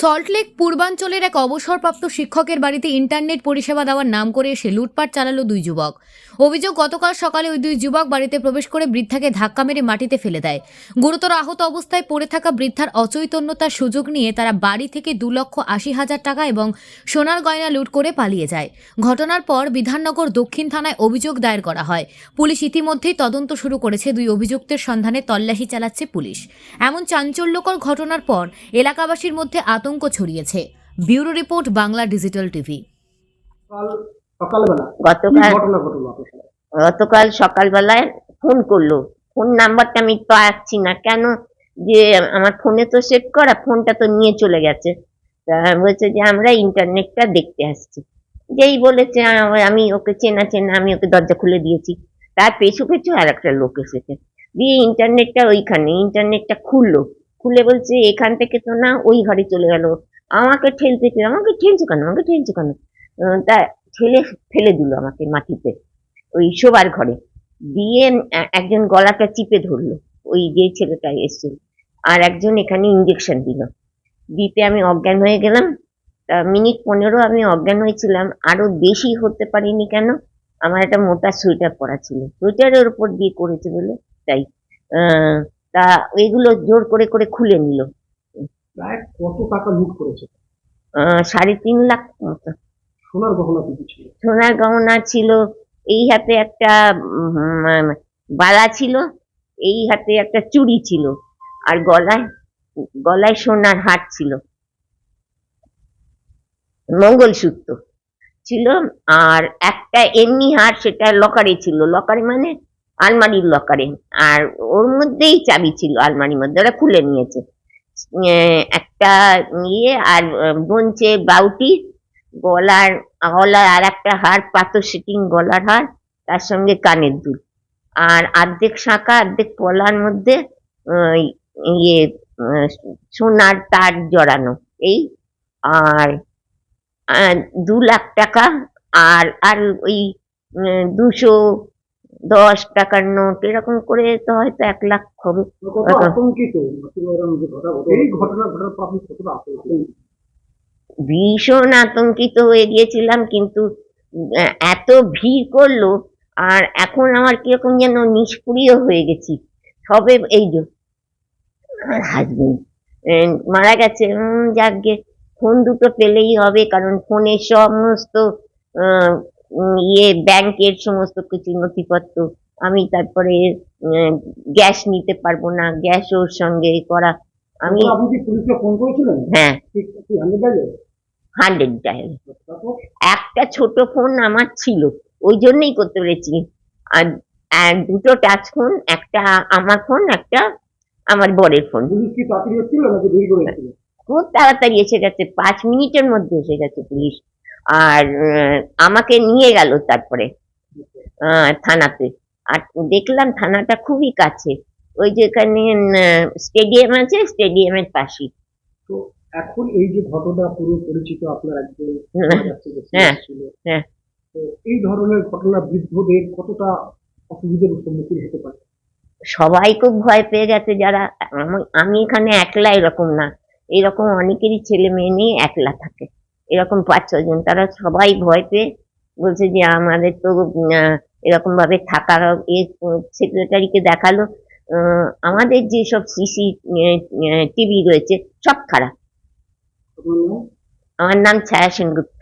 সল্টলেক পূর্বাঞ্চলের এক অবসরপ্রাপ্ত শিক্ষকের বাড়িতে ইন্টারনেট পরিষেবা দেওয়ার নাম করে এসে লুটপাট চালালো দুই যুবক। অভিযোগ, গতকাল সকালে ওই দুই যুবক বাড়িতে প্রবেশ করে বৃদ্ধাকে ধাক্কা মেরে মাটিতে ফেলে দেয়। গুরুতর আহত অবস্থায় পড়ে থাকা বৃদ্ধার অচৈতন্যতার সুযোগ নিয়ে তারা বাড়ি থেকে দু লক্ষ আশি হাজার টাকা এবং সোনার গয়না লুট করে পালিয়ে যায়। ঘটনার পর বিধাননগর দক্ষিণ থানায় অভিযোগ দায়ের করা হয়। পুলিশ ইতিমধ্যেই তদন্ত শুরু করেছে, দুই অভিযুক্তের সন্ধানে তল্লাশি চালাচ্ছে পুলিশ। এমন চাঞ্চল্যকর ঘটনার পর এলাকাবাসীর মধ্যে আতঙ্ক ছড়িয়েছে। Bureau report Bangla digital TV. গতকাল সকালবেলায় ফোন করল। ফোন নাম্বারটা আমি পাচ্ছি না। কেন? যে আমার ফোনে তো সেভ করা ফোনটা তো নিয়ে চলে গেছে। তা বলছে যে আমরা ইন্টারনেটটা দেখতে আসছি। যেই বলেছে আমি ওকে চেনা চেনা আমি ওকে দরজা খুলে দিয়েছি। তার পেছু পেছু আর একটা লোক এসেছে। দিয়ে ইন্টারনেটটা ওইখানে ইন্টারনেটটা খুললো। খুলে বলছে, এখান থেকে তো না, ওই ঘরে চলে গেল। আমাকে ঠেলতে ঠেলে আমাকে ঠেলছো কেন? আমাকে ঠেলছো কেন? তা ঠেলে, ফেলে দিল আমাকে মাটিতে, ওই শোবার ঘরে। দিয়ে একজন গলাটা চিপে ধরলো, ওই যে ছেলেটা এসেছিল। আর একজন এখানে ইঞ্জেকশন দিল। দিতে আমি অজ্ঞান হয়ে গেলাম। তা মিনিট পনেরো আমি অজ্ঞান হয়েছিলাম। আরও বেশি হতে পারিনি কেন? আমার একটা মোটা সোয়েটার পরা ছিল। সোয়েটারের উপর দিয়ে করেছে বলে তাই। তা এগুলো জোর করে করে খুলে নিল। প্রায় কত টাকা লুট করেছে? সাড়ে তিন লাখ মতো। সোনার গহনা ছিল? সোনার গহনা ছিল এই হাতে একটা বালা ছিল এই হাতে একটা চুড়ি ছিল আর গলায় গলায় সোনার হার ছিল। মঙ্গলসূত্র ছিল আর একটা এমনি হার সেটা লকারে ছিল। লকারে মানে আলমারির লকারে আর ওর মধ্যেই চাবি ছিল আলমারির মধ্যে, ওরা খুলে নিয়েছে। একটা ইয়ে আর বঞ্চে বাউটি, গলার গলার আর একটা হার, পাথর সিটিং গলার হার, তার সঙ্গে কানের দুল। আর অর্ধেক শাঁখা, অর্ধেক পলার মধ্যে ইয়ে সোনার তার জড়ানো। এই, আর দু লাখ টাকা, আর আর ওই দুশো দশ টাকার নোট এরকম করে তো হয়তো এক লাখ হবে ভীষণ আতঙ্কিত হয়ে গিয়েছিলাম কিন্তু এত ভিড় করল আর এখন আমার কীরকম যেন নিষ্ক্রিয় হয়ে গেছি। সবে এই যে হাজবেন্ড মারা গেছে। উম, যাকগে ফোন দুটো পেলেই হবে কারণ ফোনে সমস্ত ইয়ে ব্যাংকের সমস্ত কিছু নথিপত্র আমি তারপরে গ্যাস নিতে পারব না গ্যাস ওর সঙ্গে করা আমি পুলিশকে ফোন করেছিলেন? হ্যাঁ। হান্ড্রেড ডায়াল একটা ছোট ফোন আমার ছিল ওই জন্যই করতে পেরেছি। আর দুটো টাচ ফোন একটা আমার ফোন একটা আমার বরের ফোন খুব তাড়াতাড়ি এসে গেছে পাঁচ মিনিটের মধ্যে এসে গেছে পুলিশ। আর আমাকে নিয়ে গেল তারপরে থানাতে। আর দেখলাম থানাটা খুবই কাছে। ওই যেখানে স্টেডিয়াম আছে স্টেডিয়ামের পাশেই। তো এখন এই যে ঘটনা পুরো পরিচিত আপনার একজন হ্যাঁ, ছিল হ্যাঁ। এই ধরনের ঘটনা বৃদ্ধদের কতটা অসুবিধার সম্মুখীন হতে পারে? সবাই খুব ভয় পেয়ে গেছে যারা আমি- আমি এখানে একলা এরকম না। এরকম অনেকেরই ছেলে মেয়ে নিয়ে একলা থাকে। এরকম পাঁচ ছজন তারা সবাই ভয় পেয়ে বলছে যে আমাদের তো এরকম ভাবে থাকার সেক্রেটারিকে দেখাল। আহ, আমাদের যেসব সিসি টিভি রয়েছে সব খারাপ। আমার নাম ছায়া সেনগুপ্ত।